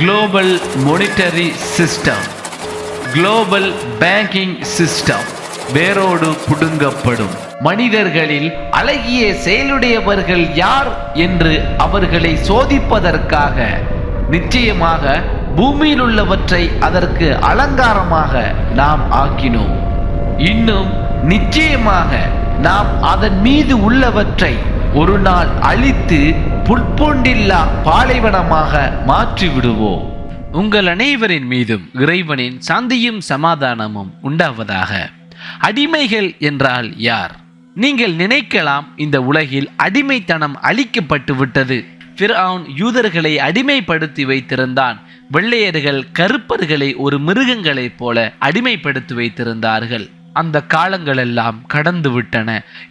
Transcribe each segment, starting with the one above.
Global monetary system global banking system வேரோடு புடுங்கப்படும். மனிதர்களில் அழகிய செயலுடையவர்கள் யார் என்று அவர்களை சோதிப்பதற்காக நிச்சயமாக பூமியில் உள்ளவற்றை அதற்கு அலங்காரமாக நாம் ஆக்கினோம். இன்னும் நிச்சயமாக நாம் அதன் மீது உள்ளவற்றை ஒரு நாள் அழித்து புட்பொண்டில்லா பாலைவனமாக மாற்றி விடுவோம் உங்கள் அனைவரின் மீதும் இறைவனின் சாந்தியும் சமாதானமும் உண்டாவதாக. அடிமைகள் என்றால் யார்? நீங்கள் நினைக்கலாம் இந்த உலகில் அடிமைத்தனம் அழிக்கப்பட்டு விட்டது ஃபிர்அவுன் யூதர்களை அடிமைப்படுத்தி வைத்திருந்தான். வெள்ளையர்கள் கருப்பர்களை ஒரு மிருகங்களைப் போல அடிமைப்படுத்தி வைத்திருந்தார்கள். அந்த காலங்கள் எல்லாம் கடந்து விட்டன.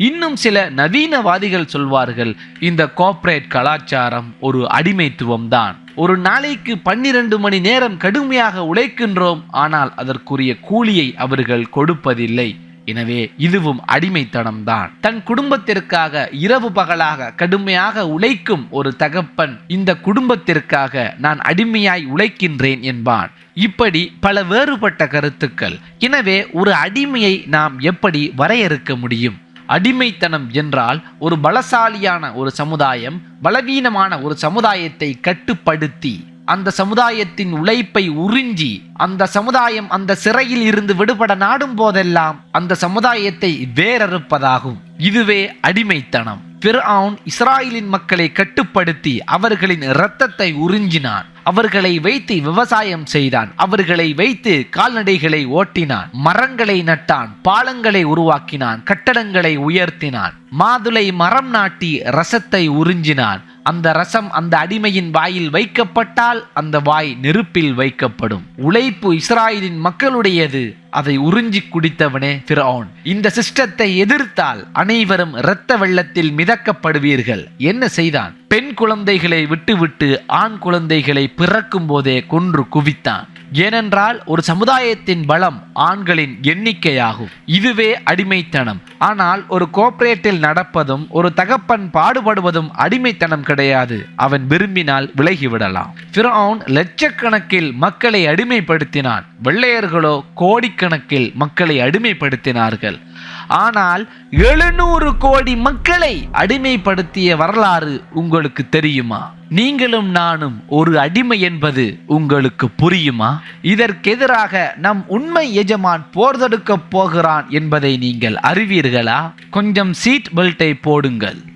இன்னும் சில நவீனவாதிகள் சொல்வார்கள் இந்த கோஆபரேட் கலாச்சாரம் ஒரு அடிமைத்துவம் தான். ஒரு நாளைக்கு பன்னிரண்டு மணி நேரம் கடுமையாக உழைக்கின்றோம் ஆனால் அதற்குரிய கூலியை அவர்கள் கொடுப்பதில்லை. எனவே இதுவும் அடிமைத்தனம்தான். தன் குடும்பத்திற்காக இரவு பகலாக கடுமையாக உழைக்கும் ஒரு தகப்பன் இந்த குடும்பத்திற்காக நான் அடிமையாய் உழைக்கின்றேன் என்பான். இப்படி பல வேறுபட்ட கருத்துக்கள். எனவே ஒரு அடிமையை நாம் எப்படி வரையறுக்க முடியும்? அடிமைத்தனம் என்றால் ஒரு பலசாலியான ஒரு சமுதாயம் பலவீனமான ஒரு சமுதாயத்தை கட்டுப்படுத்தி அந்த சமுதாயத்தின் உழைப்பை உறிஞ்சி அந்த சமுதாயம் அந்த சிறையில் இருந்து விடுபட நாடும் போதெல்லாம் அந்த சமுதாயத்தை வேறறுப்பதாகும் இதுவே அடிமைத்தனம். பிர்ஆன் இஸ்ராயலின் மக்களை கட்டுப்படுத்தி அவர்களின் இரத்தத்தை உறிஞ்சினான். அவர்களை வைத்து விவசாயம் செய்தான். அவர்களை வைத்து கால்நடைகளை ஓட்டினான். மரங்களை நட்டான். பாலங்களை உருவாக்கினான். கட்டடங்களை உயர்த்தினான். மாதுளை மரம் நாட்டி ரசத்தை உறிஞ்சினான். அந்த ரசம் அந்த அடிமையின் வாயில் வைக்கப்பட்டால் அந்த வாய் நெருப்பில் வைக்கப்படும். உழைப்பு இஸ்ராயலின் மக்களுடையது. அதை உறிஞ்சி குடித்தவனே பிரவுன் இந்த சிஸ்டத்தை எதிர்த்தால் அனைவரும் இரத்த வெள்ளத்தில் மிதக்கப்படுவீர்கள். என்ன செய்தான்? பெண் குழந்தைகளை விட்டுவிட்டு ஆண் குழந்தைகளை பிறக்கும் போதே கொன்று குவித்தான். ஏனென்றால் ஒரு சமுதாயத்தின் பலம் ஆண்களின் எண்ணிக்கையாகும். இதுவே அடிமைத்தனம். ஆனால் ஒரு கோஆபரேட்டில் நடப்பதும் ஒரு தகப்பன் பாடுபடுவதும் அடிமைத்தனம் கிடையாது. அவன் விரும்பினால் விலகிவிடலாம். பிரவுன் லட்சக்கணக்கில் மக்களை அடிமைப்படுத்தினான். வெள்ளையர்களோ கோடிக்கணக்கில் மக்களை அடிமைப்படுத்தினார்கள். ஆனால் எழுநூறு கோடி மக்களை அடிமைப்படுத்திய வரலாறு உங்களுக்கு தெரியுமா? நீங்களும் நானும் ஒரு அடிமை என்பது உங்களுக்கு புரியுமா? இதற்கெதிராக நம் உண்மை எஜமான் போர் தடுக்கப் போகிறான் என்பதை நீங்கள் அறிவீர்களா? கொஞ்சம் சீட் பெல்ட்டை போடுங்கள்.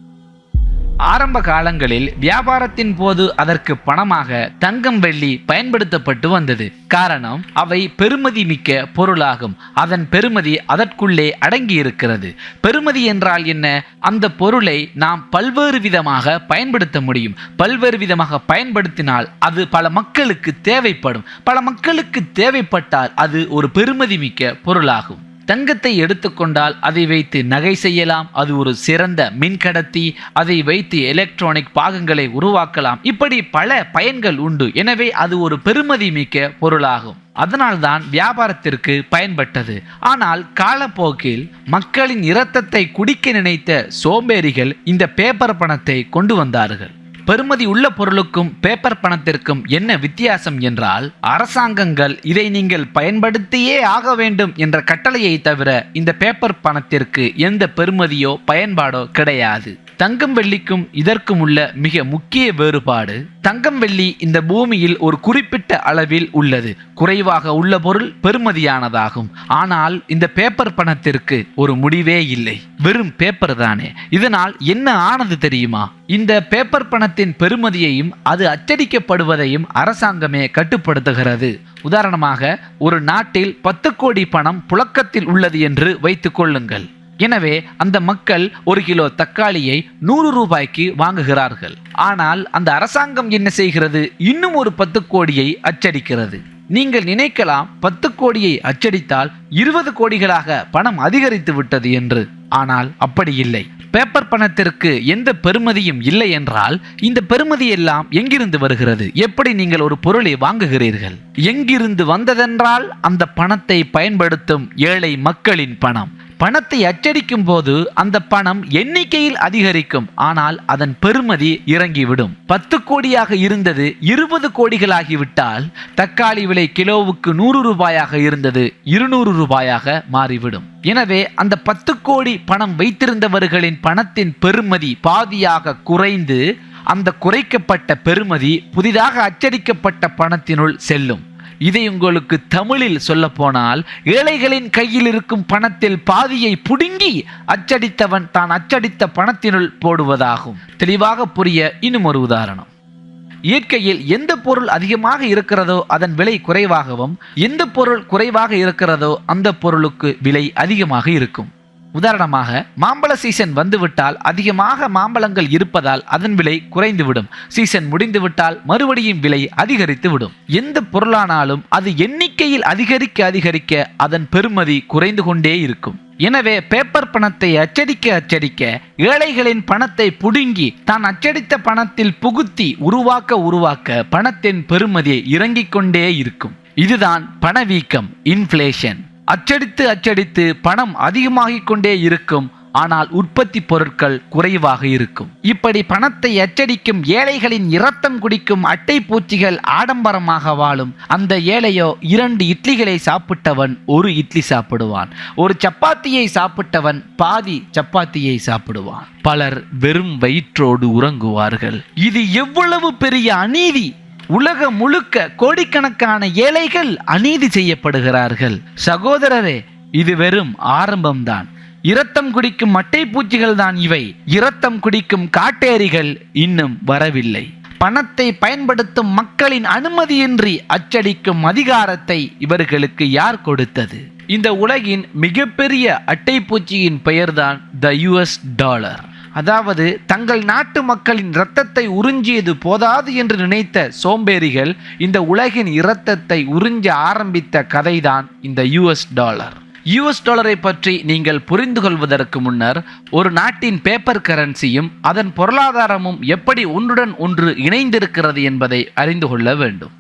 ஆரம்ப காலங்களில் வியாபாரத்தின் போது அதற்கு பணமாக தங்கம் வெள்ளி பயன்படுத்தப்பட்டு வந்தது. காரணம் அவை பெருமதி மிக்க பொருளாகும். அதன் பெருமதி அதற்குள்ளே அடங்கி இருக்கிறது பெருமதி என்றால் என்ன? அந்த பொருளை நாம் பல்வேறு விதமாக பயன்படுத்த முடியும். பல்வேறு விதமாக பயன்படுத்தினால் அது பல மக்களுக்கு தேவைப்படும். பல மக்களுக்கு தேவைப்பட்டால் அது ஒரு பெருமதி மிக்க பொருளாகும். தங்கத்தை எடுத்துக்கொண்டால் அதை வைத்து நகை செய்யலாம். அது ஒரு சிறந்த மின்கடத்தி. அதை வைத்து எலக்ட்ரானிக் பாகங்களை உருவாக்கலாம். இப்படி பல பயன்கள் உண்டு. எனவே அது ஒரு பெருமதி மிக்க பொருளாகும். அதனால்தான் வியாபாரத்திற்கு பயன்பட்டது. ஆனால் காலப்போக்கில் மக்களின் இரத்தத்தை குடிக்க நினைத்த சோம்பேறிகள் இந்த பேப்பர் பணத்தை கொண்டு வந்தார்கள். பெறுமதி உள்ள பொருளுக்கும் பேப்பர் பணத்திற்கும் என்ன வித்தியாசம் என்றால் அரசாங்கங்கள் இதை நீங்கள் பயன்படுத்தியே ஆக வேண்டும் என்ற கட்டளையை தவிர இந்த பேப்பர் பணத்திற்கு எந்த பெறுமதியோ பயன்பாடோ கிடையாது. தங்கம் வெள்ளிக்கும் இதற்கும் உள்ள மிக முக்கிய வேறுபாடு தங்கம் வெள்ளி இந்த பூமியில் ஒரு குறிப்பிட்ட அளவில் உள்ளது. குறைவாக உள்ள பொருள் பெறுமதியானதாகும். ஆனால் இந்த பேப்பர் பணத்திற்கு ஒரு முடிவே இல்லை. வெறும் பேப்பர் தானே. இதனால் என்ன ஆனது தெரியுமா? இந்த பேப்பர் பணத்தின் பெறுமதியையும் அது அச்சடிக்கப்படுவதையும் அரசாங்கமே கட்டுப்படுத்துகிறது. உதாரணமாக ஒரு நாட்டில் பத்து கோடி பணம் புழக்கத்தில் உள்ளது என்று வைத்துக் கொள்ளுங்கள். எனவே அந்த மக்கள் ஒரு கிலோ தக்காளியை நூறு ரூபாய்க்கு வாங்குகிறார்கள். ஆனால் அந்த அரசாங்கம் என்ன செய்கிறது? இன்னும் ஒரு பத்து கோடியை அச்சடிக்கிறது. நீங்கள் நினைக்கலாம் பத்து கோடியை அச்சடித்தால் இருபது கோடிகளாக பணம் அதிகரித்து விட்டது என்று. ஆனால் அப்படி இல்லை. பேப்பர் பணத்திற்கு எந்த பெறுமதியும் இல்லை என்றால் இந்த பெறுமதி எல்லாம் எங்கிருந்து வருகிறது? எப்படி நீங்கள் ஒரு பொருளை வாங்குகிறீர்கள்? எங்கிருந்து வந்ததென்றால் அந்த பணத்தை பயன்படுத்தும் ஏழை மக்களின் பணம். பணத்தை அச்சடிக்கும் போது அந்த பணம் எண்ணிக்கையில் அதிகரிக்கும். ஆனால் அதன் பெருமதி இறங்கிவிடும். பத்து கோடியாக இருந்தது இருபது கோடிகளாகிவிட்டால் தக்காளி விலை கிலோவுக்கு நூறு ரூபாயாக இருந்தது இருநூறு ரூபாயாக மாறிவிடும். எனவே அந்த பத்து கோடி பணம் வைத்திருந்தவர்களின் பணத்தின் பெருமதி பாதியாக குறைந்து அந்த குறைக்கப்பட்ட பெருமதி புதிதாக அச்சடிக்கப்பட்ட பணத்தினுள் செல்லும். இதை உங்களுக்கு தமிழில் சொல்ல போனால் ஏழைகளின் கையில் இருக்கும் பணத்தில் பாதியை புடுங்கி அச்சடித்தவன் தான் அச்சடித்த பணத்தினுள் போடுவதாகும். தெளிவாக புரிய இன்னும் ஒரு உதாரணம். இயற்கையில் எந்த பொருள் அதிகமாக இருக்கிறதோ அதன் விலை குறைவாகவும் எந்த பொருள் குறைவாக இருக்கிறதோ அந்த பொருளுக்கு விலை அதிகமாக இருக்கும். உதாரணமாக மாம்பழ சீசன் வந்துவிட்டால் அதிகமாக மாம்பழங்கள் இருப்பதால் அதன் விலை குறைந்துவிடும். சீசன் முடிந்துவிட்டால் மறுபடியும் விலை அதிகரித்து விடும் எந்த பொருளானாலும் அது எண்ணிக்கையில் அதிகரிக்க அதிகரிக்க அதன் பெறுமதி குறைந்து கொண்டே இருக்கும். எனவே பேப்பர் பணத்தை அச்சடிக்க அச்சடிக்க ஏழைகளின் பணத்தை புடுங்கி தான் அச்சடித்த பணத்தில் புகுத்தி உருவாக்க உருவாக்க பணத்தின் பெருமதி இறங்கிக் கொண்டே இருக்கும். இதுதான் பணவீக்கம் இன்ஃப்ளேஷன் அச்சடித்து அச்சடித்து பணம் அதிகமாகிக் கொண்டே இருக்கும். ஆனால் உற்பத்தி பொருட்கள் குறைவாக இருக்கும். இப்படி பணத்தை அச்சடிக்கும் ஏழைகளின் இரத்தம் குடிக்கும் அட்டை பூச்சிகள் ஆடம்பரமாக வாழும். அந்த ஏழையோ இரண்டு இட்லிகளை சாப்பிட்டவன் ஒரு இட்லி சாப்பிடுவான். ஒரு சப்பாத்தியை சாப்பிட்டவன் பாதி சப்பாத்தியை சாப்பிடுவான். பலர் வெறும் வயிற்றோடு உறங்குவார்கள். இது எவ்வளவு பெரிய அநீதி! உலகம் முழுக்க கோடிக்கணக்கான ஏழைகள் அநீதி செய்யப்படுகிறார்கள். சகோதரரே இது வெறும் ஆரம்பம்தான். இரத்தம் குடிக்கும் மட்டை பூச்சிகள் தான் இவை. இரத்தம் குடிக்கும் காட்டேரிகள் இன்னும் வரவில்லை. பணத்தை பயன்படுத்தும் மக்களின் அனுமதியின்றி அச்சடிக்கும் அதிகாரத்தை இவர்களுக்கு யார் கொடுத்தது? இந்த உலகின் மிகப்பெரிய அட்டைப்பூச்சியின் பெயர்தான் த யுஎஸ் டாலர் அதாவது தங்கள் நாட்டு மக்களின் இரத்தத்தை உறிஞ்சியது போதாது என்று நினைத்த சோம்பேறிகள் இந்த உலகின் இரத்தத்தை உறிஞ்ச ஆரம்பித்த கதைதான் இந்த யுஎஸ் டாலர் யுஎஸ் டாலரை பற்றி நீங்கள் புரிந்து கொள்வதற்கு முன்னர் ஒரு நாட்டின் பேப்பர் கரன்சியும் அதன் பொருளாதாரமும் எப்படி ஒன்றுடன் ஒன்று இணைந்திருக்கிறது என்பதை அறிந்து கொள்ள வேண்டும்.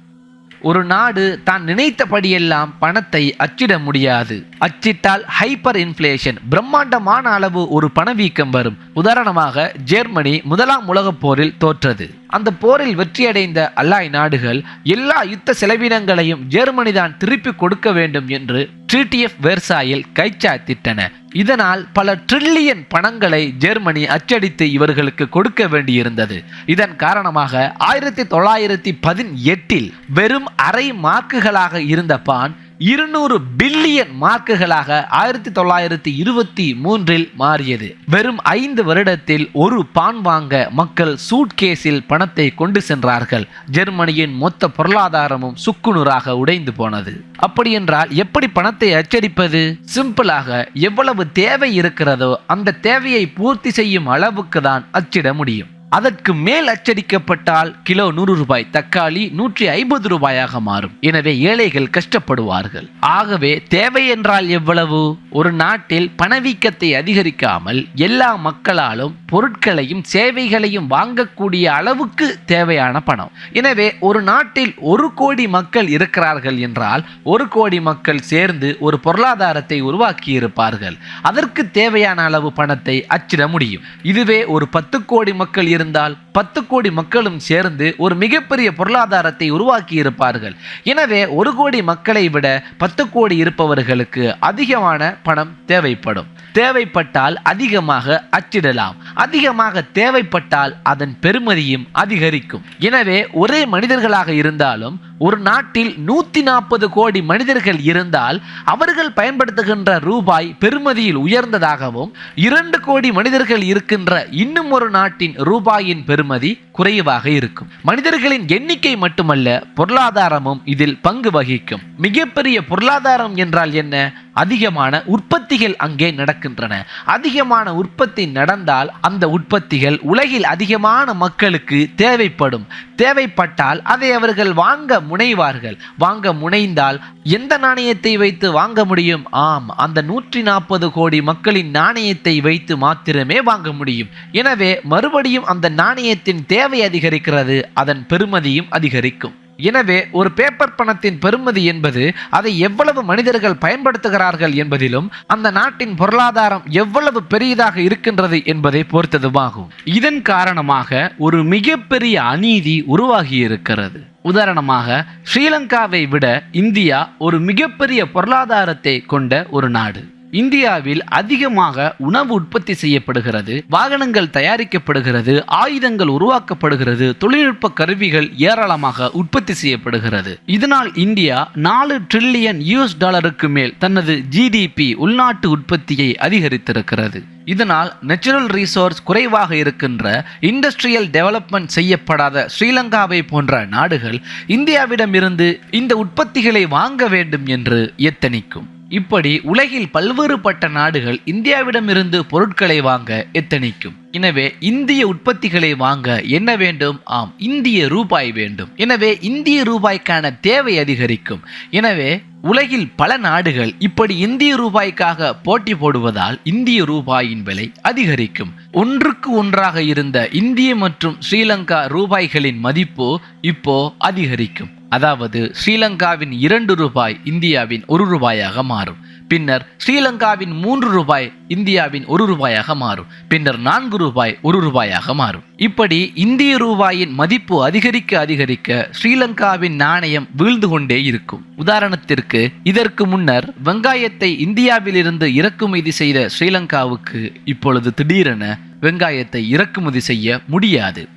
ஒரு நாடு தான் நினைத்தபடியெல்லாம் பணத்தை அச்சிட முடியாது. அச்சிட்டால் ஹைப்பர் இன்ஃப்ளேஷன் பிரம்மாண்டமான அளவு ஒரு பணவீக்கம் வரும். உதாரணமாக ஜெர்மனி முதலாம் உலகப் போரில் தோற்றது. அந்த போரில் வெற்றியடைந்த அல்லாய் நாடுகள் எல்லா யுத்த செலவினங்களையும் ஜெர்மனி தான் திருப்பி கொடுக்க வேண்டும் என்று ட்ரீடிஎஃப் வெர்சாயில் கைச்சாத்திட்டன. இதனால் பல ட்ரில்லியன் பணங்களை ஜெர்மனி அச்சடித்து இவர்களுக்கு கொடுக்க வேண்டியிருந்தது. இதன் காரணமாக ஆயிரத்தி தொள்ளாயிரத்தி பதினெட்டில் வெறும் அரை மார்க்குகளாக இருந்த பான் இருநூறு பில்லியன் மார்க்குகளாக ஆயிரத்தி தொள்ளாயிரத்தி இருபத்தி மூன்றில் மாறியது. வெறும் ஐந்து வருடத்தில் ஒரு பான் வாங்க மக்கள் சூட்கேஸில் பணத்தை கொண்டு சென்றார்கள். ஜெர்மனியின் மொத்த பொருளாதாரமும் சுக்குநூறாக உடைந்து போனது. அப்படியென்றால் எப்படி பணத்தை அச்சடிப்பது? சிம்பிளாக எவ்வளவு தேவை இருக்கிறதோ அந்த தேவையை பூர்த்தி செய்யும் அளவுக்கு தான் அச்சிட முடியும். அதற்கு மேல் அச்சடிக்கப்பட்டால் கிலோ நூறு ரூபாய் தக்காளி நூற்றி ஐம்பது ரூபாயாக மாறும். எனவே ஏழைகள் கஷ்டப்படுவார்கள். ஆகவே தேவை என்றால் எவ்வளவு? ஒரு நாட்டில் பணவீக்கத்தை அதிகரிக்காமல் எல்லா மக்களாலும் பொருட்களையும் சேவைகளையும் வாங்கக்கூடிய அளவுக்கு தேவையான பணம். எனவே ஒரு நாட்டில் ஒரு கோடி மக்கள் இருக்கிறார்கள் என்றால் ஒரு கோடி மக்கள் சேர்ந்து ஒரு பொருளாதாரத்தை உருவாக்கி இருப்பார்கள் அதற்கு தேவையான அளவு பணத்தை அச்சிட முடியும். இதுவே ஒரு பத்து கோடி மக்கள் இருந்தால் பத்து கோடி மக்களும் சேர்ந்து ஒரு மிகப்பெரிய பொருளாதாரத்தை உருவாக்கி இருப்பார்கள் எனவே ஒரு கோடி மக்களை விட பத்து கோடி இருப்பவர்களுக்கு அதிகமான பணம் தேவைப்படும். தேவைப்பட்டால் அதிகமாக அச்சிடலாம். அதிகமாக தேவைப்பட்டால் அதன் பெறுமதியும் அதிகரிக்கும். எனவே ஒரே மனிதர்களாக இருந்தாலும் ஒரு நாட்டில் நூற்றி நாற்பது கோடி மனிதர்கள் இருந்தால் அவர்கள் பயன்படுத்துகின்ற ரூபாய் பெறுமதியில் உயர்ந்ததாகவும் இரண்டு கோடி மனிதர்கள் இருக்கின்ற இன்னும் ஒரு நாட்டின் ரூபாயின் பெறுமதி குறைவாக இருக்கும். மனிதர்களின் எண்ணிக்கை மட்டுமல்ல பொருளாதாரமும் இதில் பங்கு வகிக்கும். மிகப்பெரிய பொருளாதாரம் என்றால் என்ன? அதிகமான உற்பத்திகள் அங்கே நடக்கின்றன. அதிகமான உற்பத்தி நடந்தால் அந்த உற்பத்திகள் உலகில் அதிகமான மக்களுக்கு தேவைப்படும். தேவைப்பட்டால் அதை அவர்கள் வாங்க முனைவார்கள். வாங்க முனைந்தால் எந்த நாணயத்தை வைத்து வாங்க முடியும்? ஆம் அந்த நூற்றி நாற்பது கோடி மக்களின் நாணயத்தை வைத்து மாத்திரமே வாங்க முடியும். எனவே மறுபடியும் அந்த நாணயத்தின் தேவை அதிகரிக்கிறது அதன் பெறுமதியும் அதிகரிக்கும். எனவே ஒரு பேப்பர் பணத்தின் பெறுமதி என்பது அதை எவ்வளவு மனிதர்கள் பயன்படுத்துகிறார்கள் என்பதிலும் அந்த நாட்டின் பொருளாதாரம் எவ்வளவு பெரியதாக இருக்கின்றது என்பதை பொறுத்ததுமாகும். இதன் காரணமாக ஒரு மிகப்பெரிய அநீதி உருவாகி இருக்கிறது உதாரணமாக ஸ்ரீலங்காவை விட இந்தியா ஒரு மிகப்பெரிய பொருளாதாரத்தை கொண்ட ஒரு நாடு. இந்தியாவில் அதிகமாக உணவு உற்பத்தி செய்யப்படுகிறது வாகனங்கள் தயாரிக்கப்படுகிறது ஆயுதங்கள் உருவாக்கப்படுகிறது தொழில்நுட்ப கருவிகள் ஏராளமாக உற்பத்தி செய்யப்படுகிறது. இதனால் இந்தியா நாலு ட்ரில்லியன் யூஎஸ் டாலருக்கு மேல் தனது ஜிடிபி உள்நாட்டு உற்பத்தியை அதிகரித்திருக்கிறது. இதனால் நேச்சுரல் ரிசோர்ஸ் குறைவாக இருக்கின்ற இண்டஸ்ட்ரியல் டெவலப்மெண்ட் செய்யப்படாத ஸ்ரீலங்காவை போன்ற நாடுகள் இந்தியாவிடமிருந்து இந்த உற்பத்திகளை வாங்க வேண்டும் என்று எத்தனிக்கும். இப்படி உலகில் பல்வேறுபட்ட நாடுகள் இந்தியாவிடமிருந்து பொருட்களை வாங்க எத்தனிக்கும்? எனவே இந்திய உற்பத்திகளை வாங்க என்ன வேண்டும்? ஆம் இந்திய ரூபாய் வேண்டும். எனவே இந்திய ரூபாய்க்கான தேவை அதிகரிக்கும். எனவே உலகில் பல நாடுகள் இப்படி இந்திய ரூபாய்க்காக போட்டி போடுவதால் இந்திய ரூபாயின் விலை அதிகரிக்கும். ஒன்றுக்கு ஒன்றாக இருந்த இந்திய மற்றும் ஸ்ரீலங்கா ரூபாய்களின் மதிப்பு இப்போ அதிகரிக்கும். அதாவது ஸ்ரீலங்காவின் இரண்டு ரூபாய் இந்தியாவின் ஒரு ரூபாயாக மாறும். பின்னர் ஸ்ரீலங்காவின் மூன்று ரூபாய் இந்தியாவின் ஒரு ரூபாயாக மாறும். பின்னர் நான்கு ரூபாய் ஒரு ரூபாயாக மாறும். இப்படி இந்திய ரூபாயின் மதிப்பு அதிகரிக்க அதிகரிக்க ஸ்ரீலங்காவின் நாணயம் வீழ்ந்து கொண்டே இருக்கும். உதாரணத்திற்கு இதற்கு முன்னர் வெங்காயத்தை இந்தியாவிலிருந்து இறக்குமதி செய்த ஸ்ரீலங்காவுக்கு இப்பொழுது திடீரென வெங்காயத்தை இறக்குமதி செய்ய முடியாது.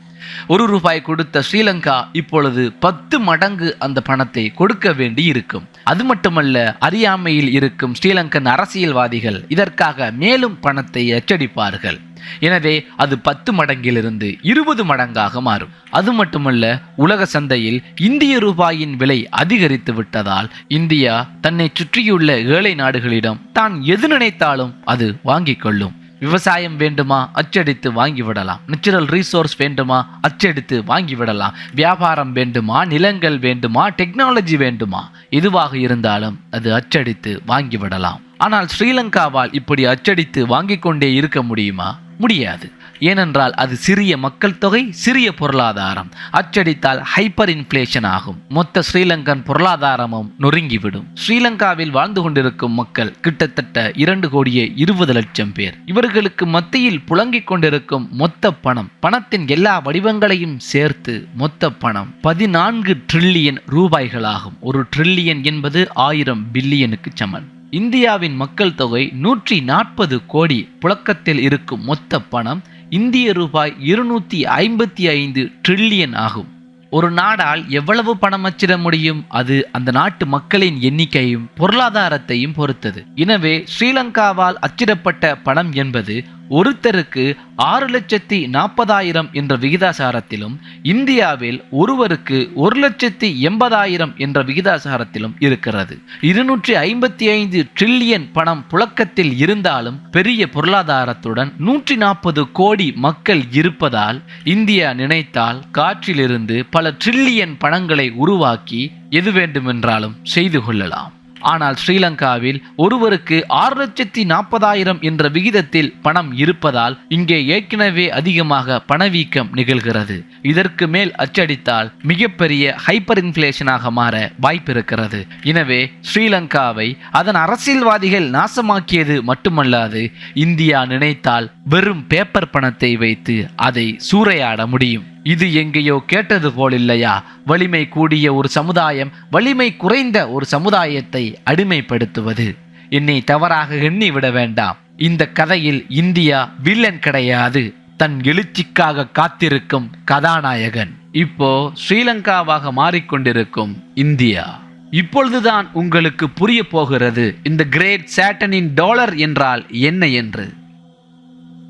ஒரு ரூபாய் கொடுத்த ஸ்ரீலங்கா இப்பொழுது பத்து மடங்கு அந்த பணத்தை கொடுக்க வேண்டி இருக்கும் அது மட்டுமல்ல அறியாமையில் இருக்கும் ஸ்ரீலங்கன் அரசியல்வாதிகள் இதற்காக மேலும் பணத்தை அச்சடிப்பார்கள். எனவே அது பத்து மடங்கிலிருந்து இருபது மடங்காக மாறும். அது மட்டுமல்ல உலக சந்தையில் இந்திய ரூபாயின் விலை அதிகரித்து விட்டதால் இந்தியா தன்னை சுற்றியுள்ள ஏழை நாடுகளிடம் தான் எது நினைத்தாலும் அது வாங்கிக் கொள்ளும். விவசாயம் வேண்டுமா? அச்சடித்து வாங்கிவிடலாம். நேச்சுரல் ரீசோர்ஸ் வேண்டுமா? அச்சடித்து வாங்கிவிடலாம். வியாபாரம் வேண்டுமா? நிலங்கள் வேண்டுமா? டெக்னாலஜி வேண்டுமா? எதுவாக இருந்தாலும் அது அச்சடித்து வாங்கிவிடலாம். ஆனால் ஸ்ரீலங்காவால் இப்படி அச்சடித்து வாங்கிக் கொண்டே இருக்க முடியுமா? முடியாது. ஏனென்றால் அது சிறிய மக்கள் தொகை சிறிய பொருளாதாரம். அச்சடித்தால் ஹைப்பர் இன்ஃப்ளேஷன் ஆகும். மொத்த ஸ்ரீலங்கன் பொருளாதாரமும் நொறுங்கிவிடும். ஸ்ரீலங்காவில் வாழ்ந்து கொண்டிருக்கும் மக்கள் கிட்டத்தட்ட இரண்டு கோடியே இருபது லட்சம் பேர். இவர்களுக்கு மத்தியில் புழங்கிக் கொண்டிருக்கும் மொத்த பணம் பணத்தின் எல்லா வடிவங்களையும் சேர்த்து மொத்த பணம் பதினான்கு ட்ரில்லியன் ரூபாய்களாகும். ஒரு ட்ரில்லியன் என்பது ஆயிரம் பில்லியனுக்கு சமன் இந்தியாவின் மக்கள் தொகை நூற்றி நாற்பது கோடி. புழக்கத்தில் இருக்கும் மொத்த பணம் இந்திய ரூபாய் இருநூத்தி ஐம்பத்தி ஐந்து ட்ரில்லியன் ஆகும். ஒரு நாடால் எவ்வளவு பணம் அச்சிட முடியும்? அது அந்த நாட்டு மக்களின் எண்ணிக்கையும் பொருளாதாரத்தையும் பொறுத்தது. எனவே ஸ்ரீலங்காவால் அச்சிடப்பட்ட பணம் என்பது ஒருத்தருக்கு ஆறு லட்சத்தி நாற்பதாயிரம் என்ற விகிதாசாரத்திலும் இந்தியாவில் ஒருவருக்கு ஒரு லட்சத்தி எண்பதாயிரம் என்ற விகிதாசாரத்திலும் இருக்கிறது. இருநூற்றி ஐம்பத்தி ஐந்து ட்ரில்லியன் பணம் புழக்கத்தில் இருந்தாலும் பெரிய பொருளாதாரத்துடன் நூற்றி நாற்பது கோடி மக்கள் இருப்பதால் இந்தியா நினைத்தால் காற்றிலிருந்து பல ட்ரில்லியன் பணங்களை உருவாக்கி எது வேண்டுமென்றாலும் செய்து கொள்ளலாம். ஆனால் ஸ்ரீலங்காவில் ஒருவருக்கு ஆறு லட்சத்தி நாற்பதாயிரம் என்ற விகிதத்தில் பணம் இருப்பதால் இங்கே ஏற்கனவே அதிகமாக பணவீக்கம் நிகழ்கிறது. இதற்கு மேல் அச்சடித்தால் மிகப்பெரிய ஹைப்பர் இன்ஃப்ளேஷனாக மாற வாய்ப்பிருக்கிறது. எனவே ஸ்ரீலங்காவை அதன் அரசியல்வாதிகள் நாசமாக்கியது மட்டுமல்லாது இந்தியா நினைத்தால் வெறும் பேப்பர் பணத்தை வைத்து அதை சூறையாட முடியும். இது எங்கேயோ கேட்டது போல் இல்லையா? வலிமை கூடிய ஒரு சமுதாயம் வலிமை குறைந்த ஒரு சமுதாயத்தை அடிமைப்படுத்துவது. என்னை தவறாக எண்ணி விட வேண்டாம். இந்த கதையில் இந்தியா வில்லன் கிடையாது. தன் எழுச்சிக்காக காத்திருக்கும் கதாநாயகன். இப்போ ஸ்ரீலங்காவாக மாறிக்கொண்டிருக்கும் இந்தியா. இப்பொழுதுதான் உங்களுக்கு புரிய போகிறது இந்த கிரேட் சேட்டனின் டாலர் என்றால் என்ன என்று?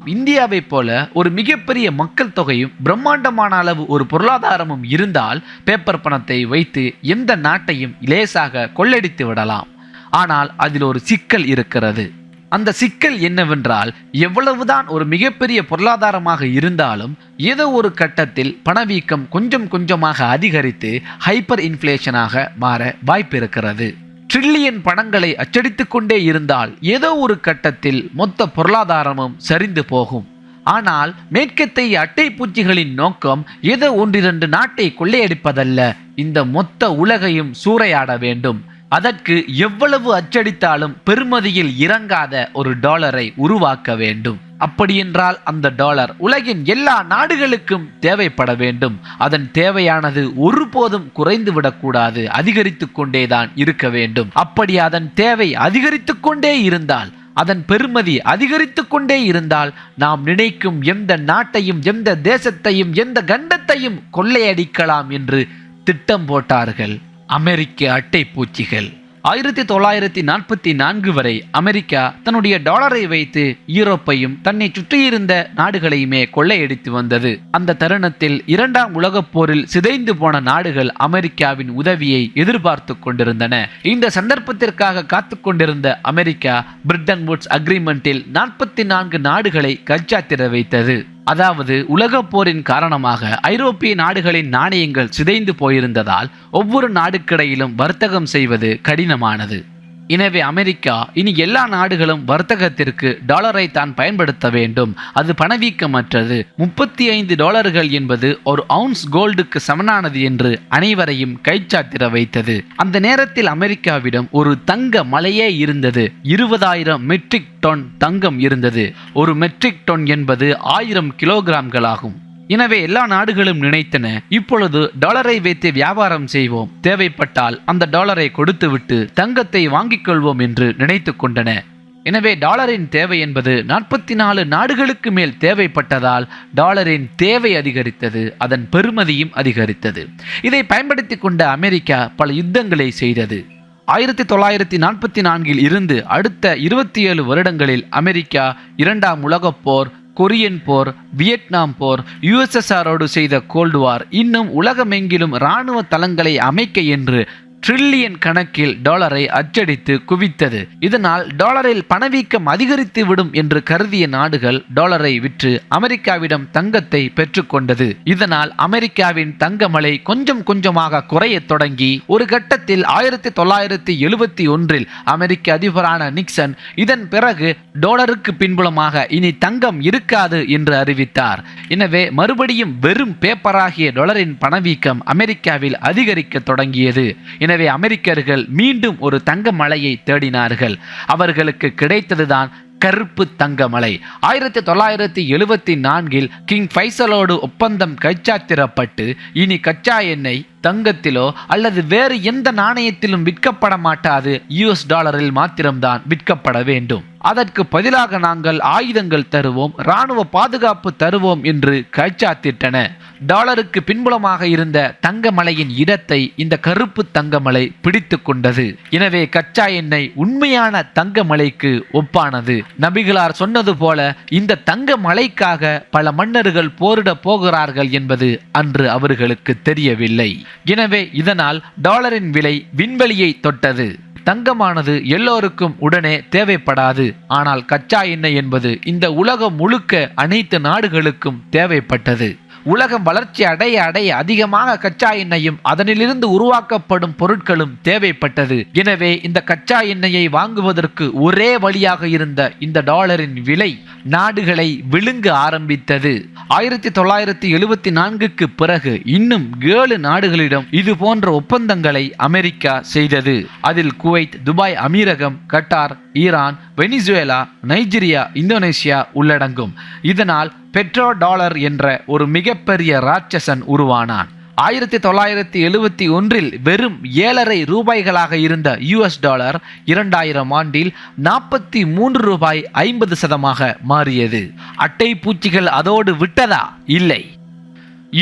இந்தியாவைப் போல ஒரு மிகப்பெரிய மக்கள் தொகையும் பிரம்மாண்டமான அளவு ஒரு பொருளாதாரமும் இருந்தால் பேப்பர் பணத்தை வைத்து எந்த நாட்டையும் லேசாக கொள்ளடித்து விடலாம். ஆனால் அதில் ஒரு சிக்கல் இருக்கிறது. அந்த சிக்கல் என்னவென்றால் எவ்வளவுதான் ஒரு மிகப்பெரிய பொருளாதாரமாக இருந்தாலும் ஏதோ ஒரு கட்டத்தில் பணவீக்கம் கொஞ்சம் கொஞ்சமாக அதிகரித்து ஹைப்பர் இன்ஃப்ளேஷனாக மாற வாய்ப்பிருக்கிறது. ட்ரில்லியன் பணங்களை அச்சடித்து கொண்டே இருந்தால் ஏதோ ஒரு கட்டத்தில் மொத்த பொருளாதாரமும் சரிந்து போகும். ஆனால் மேற்கத்தைய அட்டைப்பூச்சிகளின் நோக்கம் ஏதோ ஒன்றிரண்டு நாட்டை கொள்ளையடிப்பதல்ல. இந்த மொத்த உலகையும் சூறையாட வேண்டும். அதற்கு எவ்வளவு அச்சடித்தாலும் பெறுமதியில் இறங்காத ஒரு டாலரை உருவாக்க வேண்டும். அப்படியென்றால் அந்த டாலர் உலகின் எல்லா நாடுகளுக்கும் தேவைப்பட வேண்டும். அதன் தேவையானது ஒருபோதும் குறைந்து விடக்கூடாது அதிகரித்து கொண்டேதான் இருக்க வேண்டும். அப்படி அதன் தேவை அதிகரித்து கொண்டே இருந்தால் அதன் பெருமதி அதிகரித்து கொண்டே இருந்தால் நாம் நினைக்கும் எந்த நாட்டையும் எந்த தேசத்தையும் எந்த கண்டத்தையும் கொள்ளையடிக்கலாம் என்று திட்டம் போட்டார்கள். அமெரிக்க அட்டை பூச்சிகள் ஆயிரத்தி தொள்ளாயிரத்தி நாற்பத்தி நான்கு வரை அமெரிக்கா தன்னுடைய டாலரை வைத்து யூரோப்பையும் தன்னை சுற்றியிருந்த நாடுகளையுமே கொள்ளையடித்து வந்தது. அந்த தருணத்தில் இரண்டாம் உலகப் போரில் சிதைந்து போன நாடுகள் அமெரிக்காவின் உதவியை எதிர்பார்த்து கொண்டிருந்தன. இந்த சந்தர்ப்பத்திற்காக காத்து கொண்டிருந்த அமெரிக்கா பிரிட்டன் வுட்ஸ் அக்ரிமெண்டில் நாற்பத்தி நான்கு நாடுகளை கச்சாத்திர வைத்தது. அதாவது உலகப் போரின் காரணமாக ஐரோப்பிய நாடுகளின் நாணயங்கள் சிதைந்து போயிருந்ததால் ஒவ்வொரு நாடுக்கிடையிலும் வர்த்தகம் செய்வது கடினமானது. எனவே அமெரிக்கா இனி எல்லா நாடுகளும் வர்த்தகத்திற்கு டாலரை தான் பயன்படுத்த வேண்டும். அது பணவீக்கமற்றது. முப்பத்தி ஐந்து டாலர்கள் என்பது ஒரு அவுன்ஸ் கோல்டுக்கு சமனானது என்று அனைவரையும் கைச்சாத்திர வைத்தது. அந்த நேரத்தில் அமெரிக்காவிடம் ஒரு தங்க மலையே இருந்தது. இருபதாயிரம் மெட்ரிக் டன் தங்கம் இருந்தது. ஒரு மெட்ரிக் டன் என்பது ஆயிரம் கிலோகிராம்களாகும் எனவே எல்லா நாடுகளும் நினைத்தன இப்பொழுது டாலரை வைத்து வியாபாரம் செய்வோம். தேவைப்பட்டால் அந்த டாலரை கொடுத்துவிட்டு தங்கத்தை வாங்கிக் கொள்வோம் என்று நினைத்து கொண்டன. எனவே டாலரின் தேவை என்பது நாற்பத்தி நாலு நாடுகளுக்கு மேல் தேவைப்பட்டதால் டாலரின் தேவை அதிகரித்தது அதன் பெறுமதியும் அதிகரித்தது. இதை பயன்படுத்தி கொண்ட அமெரிக்கா பல யுத்தங்களை செய்தது. ஆயிரத்தி தொள்ளாயிரத்தி நாற்பத்தி நான்கில் இருந்து அடுத்த இருபத்தி ஏழு வருடங்களில் அமெரிக்கா இரண்டாம் உலகப் போர் கொரியன் போர் வியட்நாம் போர் யுஎஸ்எஸ்ஆரோடு செய்த கோல்டு வார் இன்னும் உலகமெங்கிலும் இராணுவ தளங்களை அமைக்க என்று ட்ரில்லியன் கணக்கில் டாலரை அச்சடித்து குவித்தது. இதனால் டாலரில் பணவீக்கம் அதிகரித்து விடும் என்று கருதிய நாடுகள் டாலரை விற்று அமெரிக்காவிடம் தங்கத்தை பெற்றுக்கொண்டது இதனால் அமெரிக்காவின் தங்கமலை கொஞ்சம் கொஞ்சமாக குறையத் தொடங்கி ஒரு கட்டத்தில் ஆயிரத்தி தொள்ளாயிரத்தி எழுபத்தி ஒன்றில் அமெரிக்க அதிபரான நிக்சன் இதன் பிறகு டாலருக்கு பின்புலமாக இனி தங்கம் இருக்காது என்று அறிவித்தார். எனவே மறுபடியும் வெறும் பேப்பராகிய டாலரின் பணவீக்கம் அமெரிக்காவில் அதிகரிக்க தொடங்கியது. எனவே அமெரிக்கர்கள் மீண்டும் ஒரு தங்க மலையை தேடினார்கள். அவர்களுக்கு கிடைத்ததுதான் கருப்பு தங்கமலை. ஆயிரத்தி தொள்ளாயிரத்தி எழுபத்தி நான்கில் கிங் ஃபைசலோடு ஒப்பந்தம் கைச்சாத்திரப்பட்டு இனி கச்சா எண்ணெய் தங்கத்திலோ அல்லது வேறு எந்த நாணயத்திலும் விற்கப்பட மாட்டாது. யுஎஸ் டாலரில் மாத்திரம்தான் விற்கப்பட வேண்டும். அதற்கு பதிலாக நாங்கள் ஆயுதங்கள் தருவோம் இராணுவ பாதுகாப்பு தருவோம் என்று கைச்சாத்திட்டன டாலருக்கு பின்புலமாக இருந்த தங்கமலையின் இடத்தை இந்த கருப்பு தங்கமலை பிடித்து கொண்டது. எனவே கச்சா எண்ணெய் உண்மையான தங்கமலைக்கு ஒப்பானது. நபிகளார் சொன்னது போல இந்த தங்கமலைக்காக பல மன்னர்கள் போரிட போகிறார்கள் என்பது அன்று அவர்களுக்கு தெரியவில்லை. எனவே இதனால் டாலரின் விலை விண்வெளியை தொட்டது. தங்கமானது எல்லோருக்கும் உடனே தேவைப்படாது. ஆனால் கச்சா எண்ணெய் என்பது இந்த உலகம் முழுக்க அனைத்து நாடுகளுக்கும் தேவைப்பட்டது. உலகம் வளர்ச்சி அடைய அடைய அதிகமாக கச்சா எண்ணெயும் அதனிலிருந்து உருவாக்கப்படும் பொருட்களும் தேவைப்பட்டது. எனவே இந்த கச்சா எண்ணெயை வாங்குவதற்கு ஒரே வழியாக இருந்த இந்த டாலரின் விலை நாடுகளை விழுங்க ஆரம்பித்தது. ஆயிரத்தி தொள்ளாயிரத்தி எழுபத்தி நான்குக்கு பிறகு இன்னும் ஏழு நாடுகளிடம் இது போன்ற ஒப்பந்தங்களை அமெரிக்கா செய்தது. அதில் Kuwait Dubai அமீரகம் Qatar Iran Venezuela Nigeria Indonesia உள்ளடங்கும். இதனால் பெட்ரோ டாலர் என்ற ஒரு மிகப்பெரிய ராட்சசன் உருவானான். ஆயிரத்தி தொள்ளாயிரத்தி எழுவத்தி ஒன்றில் வெறும் ஏழரை ரூபாய்களாக இருந்த யுஎஸ் டாலர் இரண்டாயிரம் ஆண்டில் நாற்பத்தி மூன்று ரூபாய் ஐம்பது சதமாக மாறியது. அட்டை பூச்சிகள் அதோடு விட்டதா? இல்லை.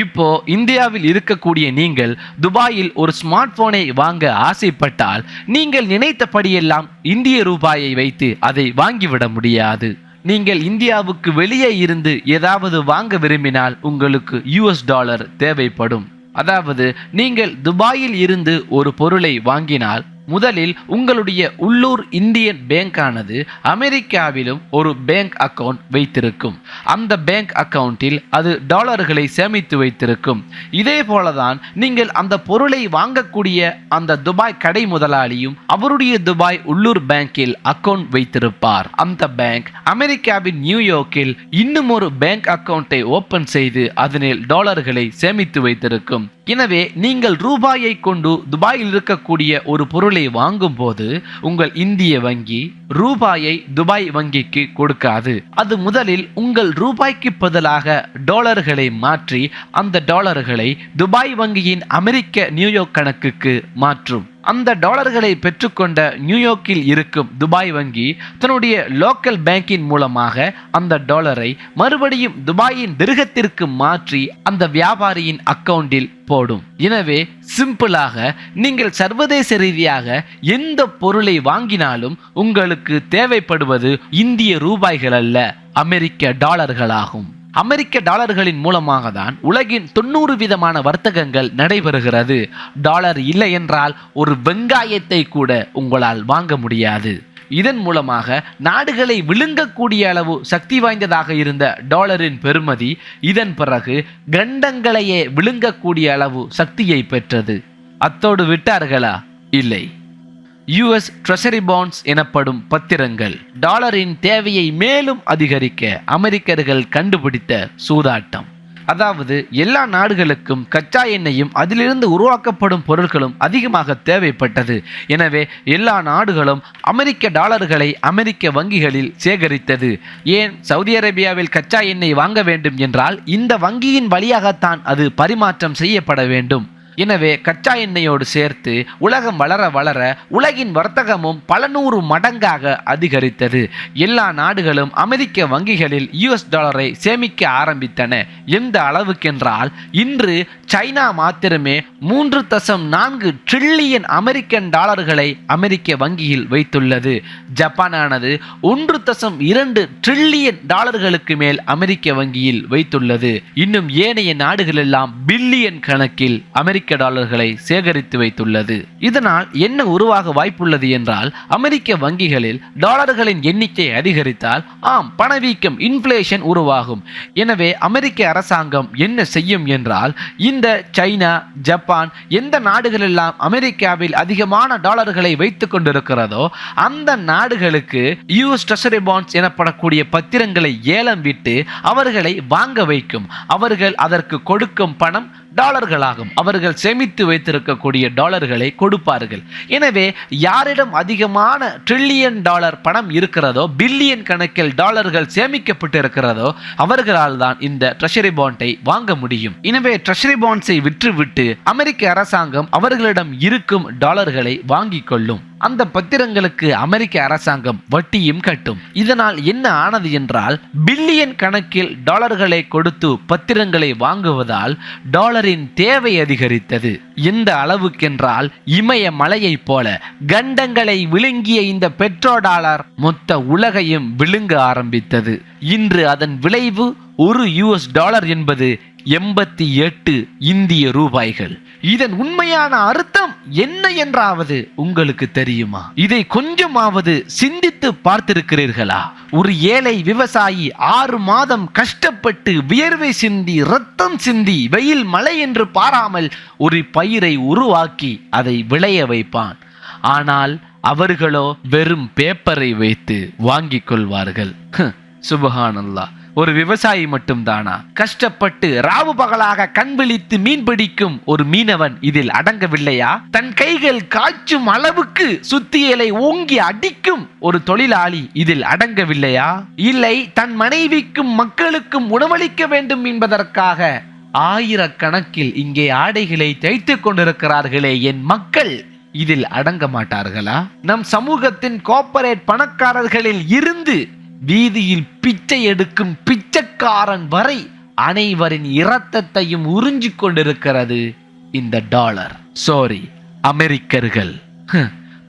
இப்போ இந்தியாவில் இருக்கக்கூடிய நீங்கள் துபாயில் ஒரு ஸ்மார்ட் போனை வாங்க ஆசைப்பட்டால் நீங்கள் நினைத்தபடியெல்லாம் இந்திய ரூபாயை வைத்து அதை வாங்கிவிட முடியாது. நீங்கள் இந்தியாவுக்கு வெளியே இருந்து ஏதாவது வாங்க விரும்பினால் உங்களுக்கு யுஎஸ் டாலர் தேவைப்படும். அதாவது நீங்கள் துபாயில் இருந்து ஒரு பொருளை வாங்கினால் முதலில் உங்களுடைய உள்ளூர் இந்தியன் பேங்கானது அமெரிக்காவிலும் ஒரு பேங்க் அக்கவுண்ட் வைத்திருக்கும். அந்த பேங்க் அக்கவுண்டில் அது டாலர்களை சேமித்து வைத்திருக்கும். இதே போலதான் நீங்கள் அந்த பொருளை வாங்கக்கூடிய அந்த துபாய் கடை முதலாளியும் அவருடைய துபாய் உள்ளூர் பேங்கில் அக்கவுண்ட் வைத்திருப்பார். அந்த பேங்க் அமெரிக்காவின் நியூயார்க்கில் இன்னும் ஒரு பேங்க் அக்கவுண்டை ஓபன் செய்து அதனில் டாலர்களை சேமித்து வைத்திருக்கும். எனவே நீங்கள் ரூபாயை கொண்டு துபாயில் இருக்கக்கூடிய ஒரு பொருளை வாங்கும் போது உங்கள் இந்திய வங்கி ரூபாயை துபாய் வங்கிக்கு கொடுக்காது. அது முதலில் உங்கள் ரூபாய்க்கு பதிலாக டாலர்களை மாற்றி அந்த டாலர்களை துபாய் வங்கியின் அமெரிக்க நியூயார்க் கணக்குக்கு மாற்றும். அந்த டாலர்களை பெற்றுக்கொண்ட நியூயார்க்கில் இருக்கும் துபாய் வங்கி தன்னுடைய லோக்கல் பேங்கின் மூலமாக அந்த டாலரை மறுபடியும் துபாயின் திருகத்திற்கு மாற்றி அந்த வியாபாரியின் அக்கவுண்டில் போடும். எனவே சிம்பிளாக நீங்கள் சர்வதேச ரீதியாக எந்த பொருளை வாங்கினாலும் உங்களுக்கு தேவைப்படுவது இந்திய ரூபாய்கள் அல்ல அமெரிக்க டாலர்களாகும். அமெரிக்க டாலர்களின் மூலமாக தான் உலகின் தொண்ணூறு விதமான வர்த்தகங்கள் நடைபெறுகிறது. டாலர் இல்லை என்றால் ஒரு வெங்காயத்தை கூட உங்களால் வாங்க முடியாது. இதன் மூலமாக நாடுகளை விழுங்கக்கூடிய அளவு சக்தி வாய்ந்ததாக இருந்த டாலரின் பெறுமதி இதன் பிறகு கண்டங்களையே விழுங்கக்கூடிய அளவு சக்தியை பெற்றது. அத்தோடு விட்டார்களா? இல்லை. யுஎஸ் ட்ரெஷரி பாண்ட்ஸ் எனப்படும் பத்திரங்கள். டாலரின் தேவையை மேலும் அதிகரிக்க அமெரிக்கர்கள் கண்டுபிடித்த சூதாட்டம். அதாவது எல்லா நாடுகளுக்கும் கச்சா எண்ணெயும் அதிலிருந்து உருவாக்கப்படும் பொருட்களும் அதிகமாக தேவைப்பட்டது. எனவே எல்லா நாடுகளும் அமெரிக்க டாலர்களை அமெரிக்க வங்கிகளில் சேகரித்தது. ஏன் சவுதி அரேபியாவில் கச்சா எண்ணெய் வாங்க வேண்டும் என்றால் இந்த வங்கியின் வழியாகத்தான் அது பரிமாற்றம் செய்யப்பட வேண்டும். எனவே கச்சா எண்ணெயோடு சேர்த்து உலகம் வளர வளர உலகின் வர்த்தகமும் பல நூறு மடங்காக அதிகரித்தது. எல்லா நாடுகளும் அமெரிக்க வங்கிகளில் யுஎஸ் டாலரை சேமிக்க ஆரம்பித்தன. எந்த அளவுக்கென்றால் இன்று சைனா மாத்திரமே மூன்று தசம் நான்கு ட்ரில்லியன் அமெரிக்கன் டாலர்களை அமெரிக்க வங்கியில் வைத்துள்ளது. ஜப்பானானது ஒன்று தசம் இரண்டு ட்ரில்லியன் டாலர்களுக்கு மேல் அமெரிக்க வங்கியில் வைத்துள்ளது. இன்னும் ஏனைய நாடுகளெல்லாம் பில்லியன் கணக்கில் அமெரிக்க டாலர்களை சேகரித்து வைத்துள்ளது. இதனால் என்ன உருவாக வாய்ப்புள்ளது என்றால் அமெரிக்க வங்கிகளில் டாலர்களின் எண்ணிக்கை அதிகரித்தால் ஆம் பணவீக்கம் இன்ஃப்ளேஷன் உருவாகும். எனவே அமெரிக்க அரசாங்கம் என்ன செய்யும் என்றால் இந்த சைனா ஜப்பான் எந்த நாடுகளெல்லாம் அமெரிக்காவில் அதிகமான டாலர்களை வைத்துக் கொண்டிருக்கிறதோ அந்த நாடுகளுக்கு யூஎஸ் ட்ரெஷரி பாண்ட்ஸ் எனப்படக்கூடிய பத்திரங்களை ஏலம் விட்டு அவர்களை வாங்க வைக்கும். அவர்கள் அதற்கு கொடுக்கும் பணம் டாலர்களாகும். அவர்கள் சேமித்து வைத்திருக்கக்கூடிய டாலர்களை கொடுப்பார்கள். எனவே யாரிடம் அதிகமான ட்ரில்லியன் டாலர் பணம் இருக்கிறதோ பில்லியன் கணக்கில் டாலர்கள் சேமிக்கப்பட்டு இருக்கிறதோ அவர்களால் தான் இந்த ட்ரெஷரி பாண்டை வாங்க முடியும். எனவே ட்ரெஷரி பாண்ட்ஸை விற்றுவிட்டு அமெரிக்க அரசாங்கம் அவர்களிடம் இருக்கும் டாலர்களை வாங்கிக் கொள்ளும். அந்த பத்திரங்களுக்கு அமெரிக்க அரசாங்கம் வட்டியும் கட்டும். இதனால் என்ன ஆனது என்றால் பில்லியன் கணக்கில் டாலர்களை கொடுத்து பத்திரங்களை வாங்குவதால் டாலரின் தேவை அதிகரித்தது. எந்த அளவுக்கென்றால் இமய மலையைப் போல கண்டங்களை விழுங்கிய இந்த பெட்ரோ டாலர் மொத்த உலகையும் விழுங்க ஆரம்பித்தது. இன்று அதன் விளைவு ஒரு யூஎஸ் டாலர் என்பது எண்பத்தி எட்டு இந்திய ரூபாய்கள். இதன் உண்மையான அர்த்தம் என்ன என்றாவது உங்களுக்கு தெரியுமா? இதை கொஞ்சமாவது சிந்தித்து பார்த்திருக்கிறீர்களா? ஒரு ஏழை விவசாயி ஆறு மாதம் கஷ்டப்பட்டு வியர்வை சிந்தி ரத்தம் சிந்தி வெயில் மழை என்று பாராமல் ஒரு பயிரை உருவாக்கி அதை விளைய வைப்பான். ஆனால் அவர்களோ வெறும் பேப்பரை வைத்து வாங்கிக் கொள்வார்கள். சுபஹானல்லா ஒரு விவசாயி மட்டும்தானா? கஷ்டப்பட்டு ராவு பகலாக கண் விழித்து மீன் பிடிக்கும் ஒரு மீனவன் இதில் அடங்கவில்லையா? தன் கைகள் காய்ச்சும் அளவுக்கு சுத்தியலை ஓங்கி அடிக்கும் ஒரு தொழிலாளி இதில் அடங்கவில்லையா? இல்லை தன் மனைவிக்கும் மக்களுக்கும் உணவளிக்க வேண்டும் என்பதற்காக ஆயிரக்கணக்கில் இங்கே ஆடைகளை தைத்துக் கொண்டிருக்கிறார்களே என் மக்கள். இதில் அடங்க மாட்டார்களா? நம் சமூகத்தின் கோப்பரேட் பணக்காரர்களில் இருந்து வீதியில் பிச்சை எடுக்கும் பிச்சைக்காரன் வரை அனைவரின் இரத்தத்தையும் உறிஞ்சி கொண்டிருக்கிறது இந்த டாலர். சாரி அமெரிக்கர்கள்.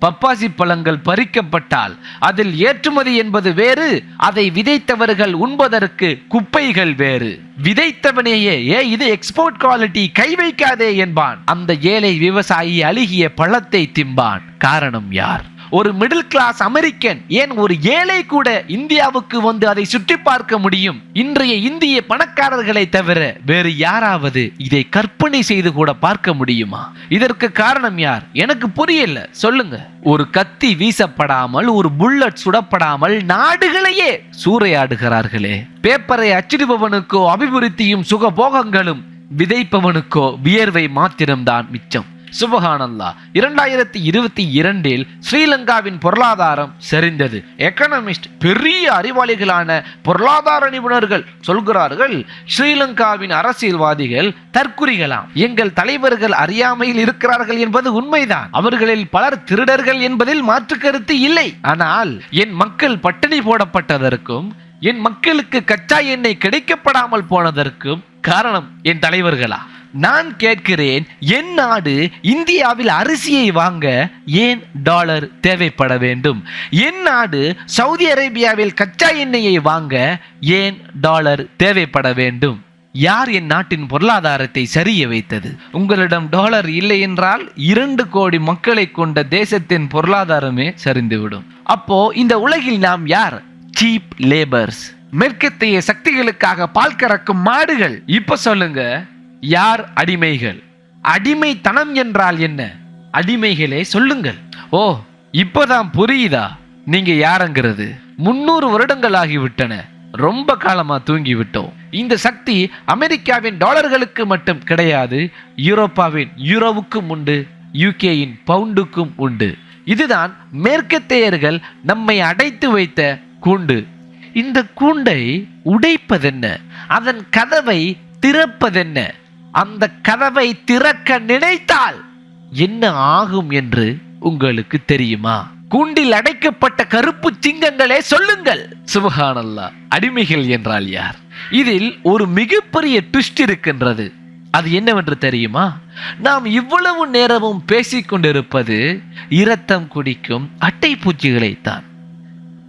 பப்பாசி பழங்கள் பறிக்கப்பட்டால் அதில் ஏற்றுமதி என்பது வேறு அதை விதைத்தவர்கள் உண்பதற்கு குப்பைகள் வேறு. விதைத்தவனேயே ஏ இது எக்ஸ்போர்ட் குவாலிட்டி கை வைக்காதே என்பான். அந்த ஏழை விவசாயி அழுகிய பழத்தை திம்பான். காரணம் யார்? ஒரு மிடில் கிளாஸ் அமெரிக்கன் ஏன் ஒரு ஏழை கூட இந்தியாவுக்கு வந்து அதை சுற்றி பார்க்க முடியும்? இன்றைய இந்திய பணக்காரர்களை தவிர வேறு யாராவது இதை கற்பனை செய்து கூட பார்க்க முடியுமா? இதற்கு காரணம் யார்? எனக்கு புரியல. சொல்லுங்க. ஒரு கத்தி வீசப்படாமல் ஒரு புல்லட் சுடப்படாமல் நாடுகளையே சூறையாடுகிறார்களே. பேப்பரை அச்சிடுபவனுக்கோ அபிவிருத்தியும் சுகபோகங்களும் விதைப்பவனுக்கோ வியர்வை மாத்திரம்தான் மிச்சம். சுபஹானல்லா இரண்டாயிரத்தி இருபத்தி இரண்டில் ஸ்ரீலங்காவின் பொருளாதாரம் சரிந்தது எக்கனமிஸ்ட் பெரிய அறிவாளிகளான பொருளாதார நிபுணர்கள் சொல்கிறார்கள் ஸ்ரீலங்காவின் அரசியல்வாதிகள் தற்குறிகளாம். எங்கள் தலைவர்கள் அறியாமையில் இருக்கிறார்கள் என்பது உண்மைதான். அவர்களில் பலர் திருடர்கள் என்பதில் மாற்று கருத்து இல்லை. ஆனால் என் மக்கள் பட்டினி போடப்பட்டதற்கும் என் மக்களுக்கு கச்சா எண்ணெய் கிடைக்கப்படாமல் போனதற்கும் காரணம் என் தலைவர்களா? நான் கேட்கிறேன் என் நாடு இந்தியாவில் அரிசியை வாங்க ஏன் டாலர் தேவைப்பட வேண்டும்? என் நாடு சவுதி அரேபியாவில் கச்சா எண்ணெயை வாங்க ஏன் டாலர் தேவைப்பட வேண்டும்? யார் என் நாட்டின் பொருளாதாரத்தை சரிய வைத்தது? உங்களிடம் டாலர் இல்லை என்றால் இரண்டு கோடி மக்களை கொண்ட தேசத்தின் பொருளாதாரமே சரிந்துவிடும். அப்போ இந்த உலகில் நாம் யார்? சீப் லேபர்ஸ் மேற்கத்தைய சக்திகளுக்காக பால் கறக்கும் மாடுகள். இப்ப சொல்லுங்க யார் அடிமைகள்? அடிமைத்தனம் என்றால் என்ன? அடிமைகளே சொல்லுங்கள். ஓ இப்போதான் புரியுதா? நீங்க யாருங்கிறது? முன்னூறு வருடங்கள் ஆகிவிட்டன ரொம்ப காலமா தூங்கிவிட்டோம். இந்த சக்தி அமெரிக்காவின் டாலர்களுக்கு மட்டும் கிடையாது யூரோப்பாவின் யூரோவுக்கும் உண்டு யூகேயின் பவுண்டுக்கும் உண்டு. இதுதான் மேற்கத்தேயர்கள் நம்மை அடைத்து வைத்த கூண்டு. இந்த கூண்டை உடைப்பதென்ன? அதன் கதவை திறப்பதென்ன? அந்த கதவை திறக்க நினைத்தால் என்ன ஆகும் என்று உங்களுக்கு தெரியுமா? கூண்டில் அடைக்கப்பட்ட கருப்பு சிங்கங்களே சொல்லுங்கள். சுபஹானல்லா அடிமைகள் என்றால் யார்? இதில் ஒரு மிகப்பெரிய ட்விஸ்ட் இருக்கின்றது. அது என்னவென்று தெரியுமா? நாம் இவ்வளவு நேரமும் பேசிக்கொண்டிருப்பது இரத்தம் குடிக்கும் அட்டை பூச்சிகளைத்தான்.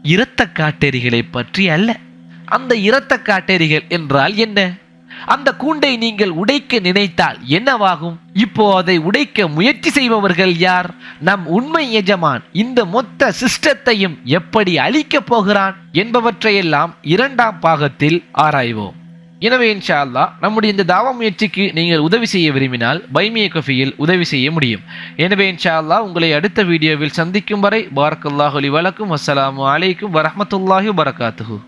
இரத்த காட்டேரிகளை பற்றி அல்ல. அந்த இரத்த காட்டேரிகள் என்றால் என்ன? அந்த கூண்டை நீங்கள் உடைக்க நினைத்தால் என்னவாகும்? இப்போ அதை உடைக்க முயற்சி செய்பவர்கள் யார்? நம் உண்மை எஜமான் இந்த மொத்த சிஸ்டத்தையும் எப்படி அழிக்கப் போகிறான் என்பவற்றையெல்லாம் இரண்டாம் பாகத்தில் ஆராய்வோம். எனவே இன்ஷா நம்முடைய இந்த தாவா முயற்சிக்கு நீங்கள் உதவி செய்ய விரும்பினால் பைமிய கஃபியில் உதவி செய்ய முடியும். எனவே இன்ஷா உங்களை அடுத்த வீடியோவில் சந்திக்கும் வரை பாரக்கல்லாஹ் அலி வலக்கும். அஸ்ஸலாமு அலைக்கும் வரஹ்மத்துல்லாஹி வரகாத்துஹு